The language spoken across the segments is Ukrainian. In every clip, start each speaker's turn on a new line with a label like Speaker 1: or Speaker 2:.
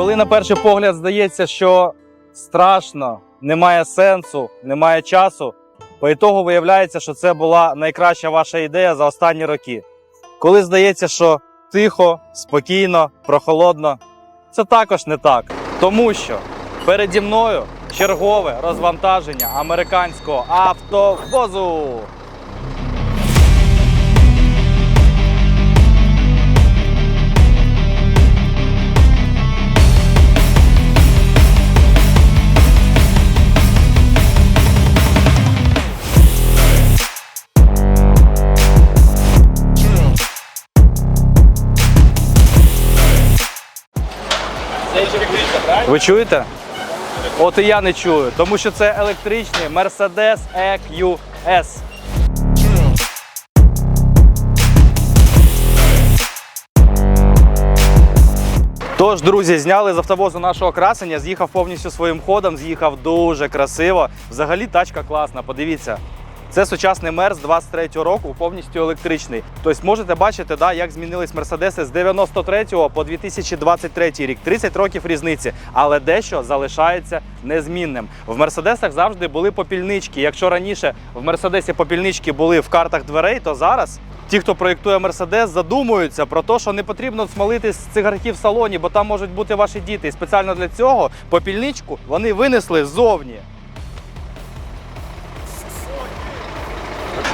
Speaker 1: Коли на перший погляд здається, що страшно, немає сенсу, немає часу, по ітогу виявляється, що це була найкраща ваша ідея за останні роки. Коли здається, що тихо, спокійно, прохолодно, це також не так. Тому що переді мною чергове розвантаження американського автовозу. Ви чуєте? От і я не чую, тому що це електричний Mercedes EQS. Тож, друзі, зняли з автовозу нашого красення, з'їхав повністю своїм ходом, з'їхав дуже красиво. Взагалі тачка класна, подивіться. Це сучасний Мерс 23-го року, повністю електричний. Тобто можете бачити, да, як змінились Мерседеси з 93-го по 2023 рік. 30 років різниці, але дещо залишається незмінним. В Мерседесах завжди були попільнички. Якщо раніше в Мерседесі попільнички були в картах дверей, то зараз ті, хто проєктує Мерседес, задумуються про те, що не потрібно смалити з цигарки в салоні, бо там можуть бути ваші діти. І спеціально для цього попільничку вони винесли ззовні.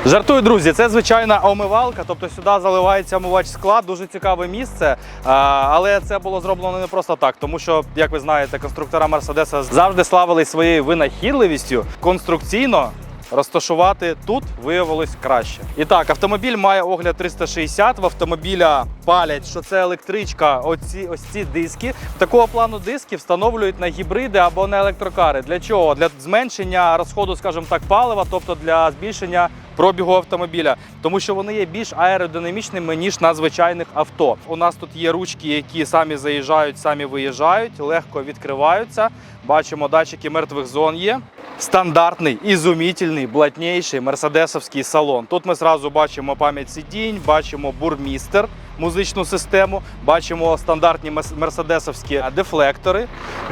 Speaker 1: Жартую, друзі, це звичайна омивалка, тобто сюди заливається омивач скла, дуже цікаве місце. Але це було зроблено не просто так, тому що, як ви знаєте, конструктора Мерседеса завжди славились своєю винахідливістю. Конструкційно розташувати тут виявилось краще. І так, автомобіль має огляд 360. В автомобіля палять, що це електричка. Оці ось ці диски. Такого плану диски встановлюють на гібриди або на електрокари. Для чого? Для зменшення розходу, скажімо так, палива, тобто для збільшення пробігу автомобіля, тому що вони є більш аеродинамічними ніж на звичайних авто. У нас тут є ручки, які самі заїжджають, самі виїжджають, легко відкриваються. Бачимо, датчики мертвих зон є. Стандартний, ізумітельний, блатніший мерседесовський салон. Тут ми зразу бачимо пам'ять сидінь, бачимо бурмістер, музичну систему, бачимо стандартні мерседесовські дефлектори.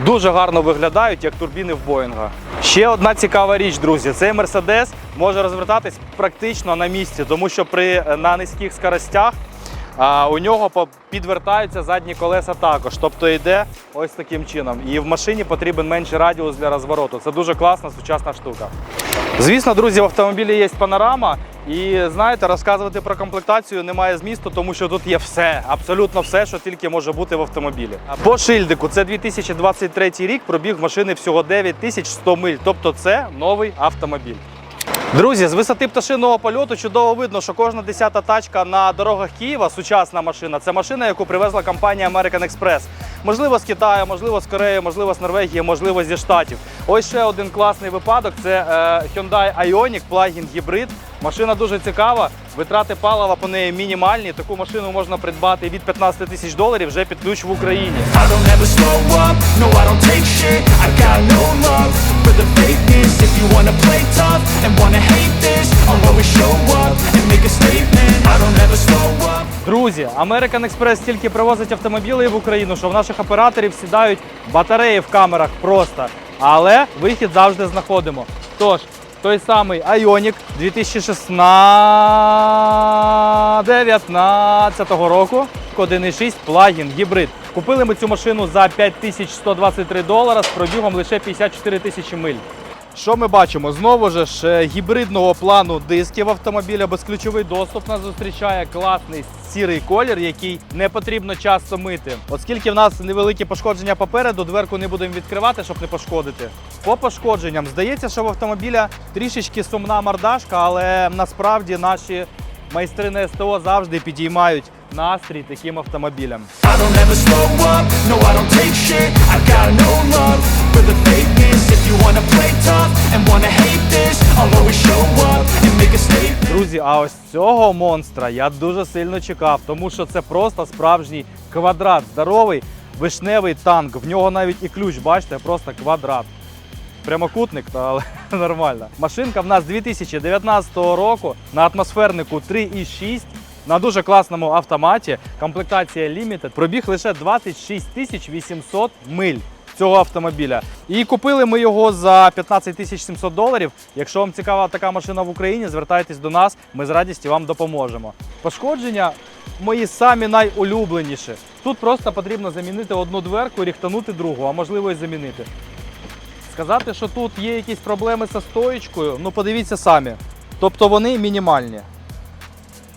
Speaker 1: Дуже гарно виглядають, як турбіни в Боїнга. Ще одна цікава річ, друзі. Цей мерседес може розвертатись практично на місці, тому що при на низьких скоростях а у нього підвертаються задні колеса також. Тобто йде ось таким чином. І в машині потрібен менший радіус для розвороту. Це дуже класна сучасна штука. Звісно, друзі, в автомобілі є панорама. І знаєте, розказувати про комплектацію немає змісту, тому що тут є все, абсолютно все, що тільки може бути в автомобілі. По шильдику це 2023 рік, пробіг машини всього 9100 миль. Тобто це новий автомобіль. Друзі, з висоти пташиного польоту чудово видно, що кожна десята тачка на дорогах Києва, сучасна машина, це машина, яку привезла компанія American Express. Можливо, з Китаю, можливо, з Кореї, можливо, з Норвегії, можливо, зі Штатів. Ось ще один класний випадок: це е, Hyundai Ioniq плагін гібрид. Машина дуже цікава. Витрати палива по неї мінімальні. Таку машину можна придбати від 15 тисяч доларів вже під ключ в Україні. Друзі, American Express стільки привозить автомобілів в Україну, що в наших операторів сідають батареї в камерах просто. Але вихід завжди знаходимо. Тож, той самий Ioniq 2016 року, 1.6 плагін гібрид. Купили ми цю машину за 5123 долара з пробігом лише 54 тисячі миль. Що ми бачимо? Знову ж е, гібридного плану дисків автомобіля, безключовий доступ нас зустрічає класний сірий колір, який не потрібно часто мити. Оскільки в нас невеликі пошкодження попереду, дверку не будемо відкривати, щоб не пошкодити. По пошкодженням здається, що в автомобіля трішечки сумна мордашка, але насправді наші майстри на СТО завжди підіймають настрій таким автомобілям.
Speaker 2: I don't ever slow up, no I don't take shit I got no love for the fakeness
Speaker 1: Друзі, а ось цього монстра я дуже сильно чекав, тому що це просто справжній квадрат. Здоровий вишневий танк. В нього навіть і ключ, бачите, просто квадрат. Прямокутник, але нормально. Машинка в нас 2019 року на атмосфернику 3,6 на дуже класному автоматі. Комплектація Limited. Пробіг лише 26 800 миль цього автомобіля. І купили ми його за 15 тисяч 700 доларів. Якщо вам цікава така машина в Україні, звертайтесь до нас, ми з радістю вам допоможемо. Пошкодження мої самі найулюбленіші. Тут просто потрібно замінити одну дверку ріхтанути другу, а можливо і замінити. Сказати, що тут є якісь проблеми зі стоєчкою, ну подивіться самі. Тобто вони мінімальні.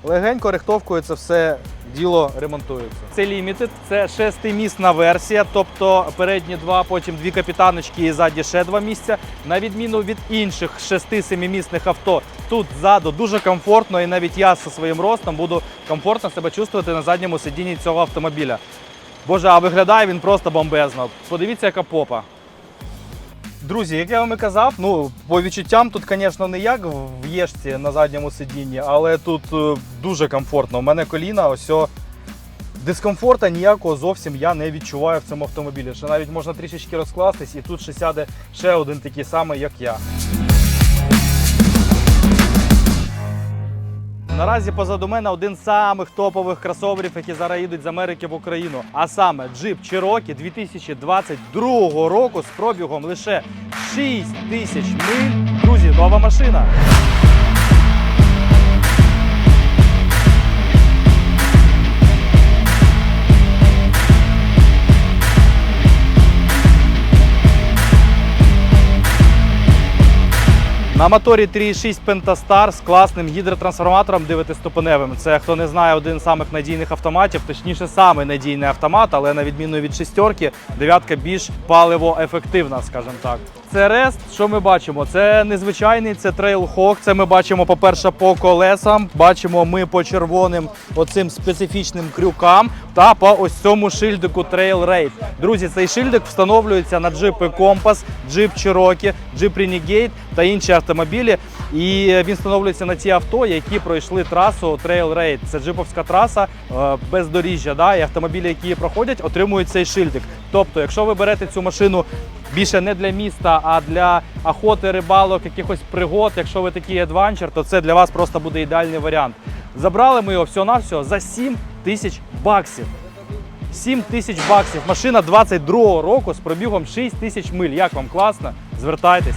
Speaker 1: Легенько рихтовкою це все діло ремонтується. Це Limited, це шестимісна версія, тобто передні два, потім дві капітаночки і ззаді ще два місця. На відміну від інших шести-семимісних авто, тут ззаду дуже комфортно, і навіть я зі своїм ростом буду комфортно себе чувствувати на задньому сидінні цього автомобіля. Боже, а виглядає він просто бомбезно. Подивіться, яка попа. Друзі, як я вам і казав, ну по відчуттям тут, звісно, не як в єшці на задньому сидінні, але тут е, дуже комфортно. У мене коліна, ось дискомфорта ніякого зовсім я не відчуваю в цьому автомобілі. Ще навіть можна трішечки розкластись, і тут ще сяде ще один такий самий, як я. Наразі позаду мене один з самих топових кросоверів, які зараз їдуть з Америки в Україну. А саме Jeep Cherokee 2022 року з пробігом лише 6 тисяч миль. Друзі, нова машина. На моторі 3.6 Pentastar з класним гідротрансформатором 9-ступеневим. Це хто не знає, один з самих надійних автоматів, точніше, самий надійний автомат, але на відміну від шістерки, дев'ятка більш паливоефективна, скажімо так. Це рест, що ми бачимо? Це незвичайний, це Trailhawk. Це ми бачимо, по-перше, по колесам. Бачимо ми по червоним оцим специфічним крюкам та по ось цьому шильдику Trail Raid. Друзі, цей шильдик встановлюється на джипи Compass, Jeep Cherokee, Jeep Renegade та інші автомобілі. І він встановлюється на ті авто, які пройшли трасу Trail Raid. Це джиповська траса е, бездоріжжя. Да? І автомобілі, які її проходять, отримують цей шильдик. Тобто, якщо ви берете цю машину більше не для міста, а для охоти, рибалок, якихось пригод, якщо ви такий адванчер, то це для вас просто буде ідеальний варіант. Забрали ми його всього-навсього за 7 тисяч баксів. 7 тисяч баксів. Машина 22-го року з пробігом 6 тисяч миль. Як вам класно? Звертайтесь.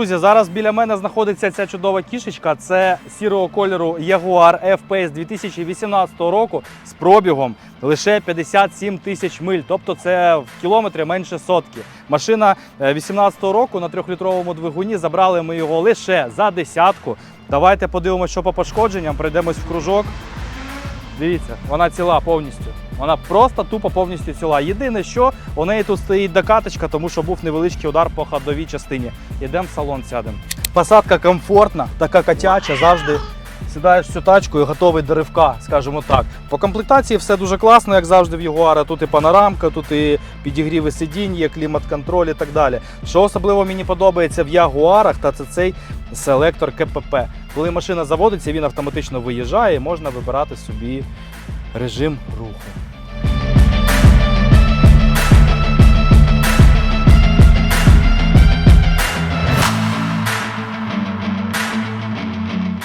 Speaker 1: Друзі, зараз біля мене знаходиться ця чудова кішечка. Це сірого кольору Jaguar F-Pace 2018 року з пробігом лише 57 тисяч миль. Тобто це в кілометрі менше сотки. Машина 2018 року на трьохлітровому двигуні. Забрали ми його лише за десятку. Давайте подивимося, що по пошкодженням. Пройдемось в кружок. Дивіться, вона ціла повністю. Вона просто тупо повністю ціла. Єдине, що у неї тут стоїть докаточка, тому що був невеличкий удар по ходовій частині. Йдемо в салон, сядемо. Посадка комфортна, така котяча, завжди сідаєш в цю тачку і готовий до ривка, скажімо так. По комплектації все дуже класно, як завжди в Ягуара. Тут і панорамка, тут і підігріви сидінь, є клімат-контроль і так далі. Що особливо мені подобається в Ягуарах, та це цей селектор КПП. Коли машина заводиться, він автоматично виїжджає і можна вибирати собі режим руху.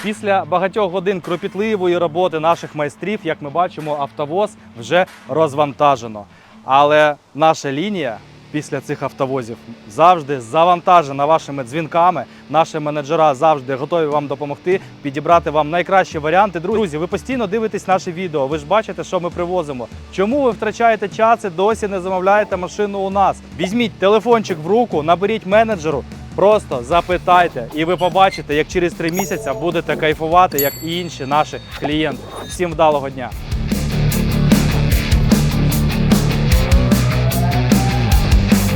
Speaker 1: Після багатьох годин кропітливої роботи наших майстрів, як ми бачимо, автовоз вже розвантажено. Але наша лінія після цих автовозів завжди завантажена вашими дзвінками. Наші менеджера завжди готові вам допомогти, підібрати вам найкращі варіанти. Друзі, ви постійно дивитесь наші відео. Ви ж бачите, що ми привозимо. Чому ви втрачаєте час і досі не замовляєте машину у нас? Візьміть телефончик в руку, наберіть менеджеру. Просто запитайте, і ви побачите, як через три місяці будете кайфувати, як і інші наші клієнти. Всім вдалого дня!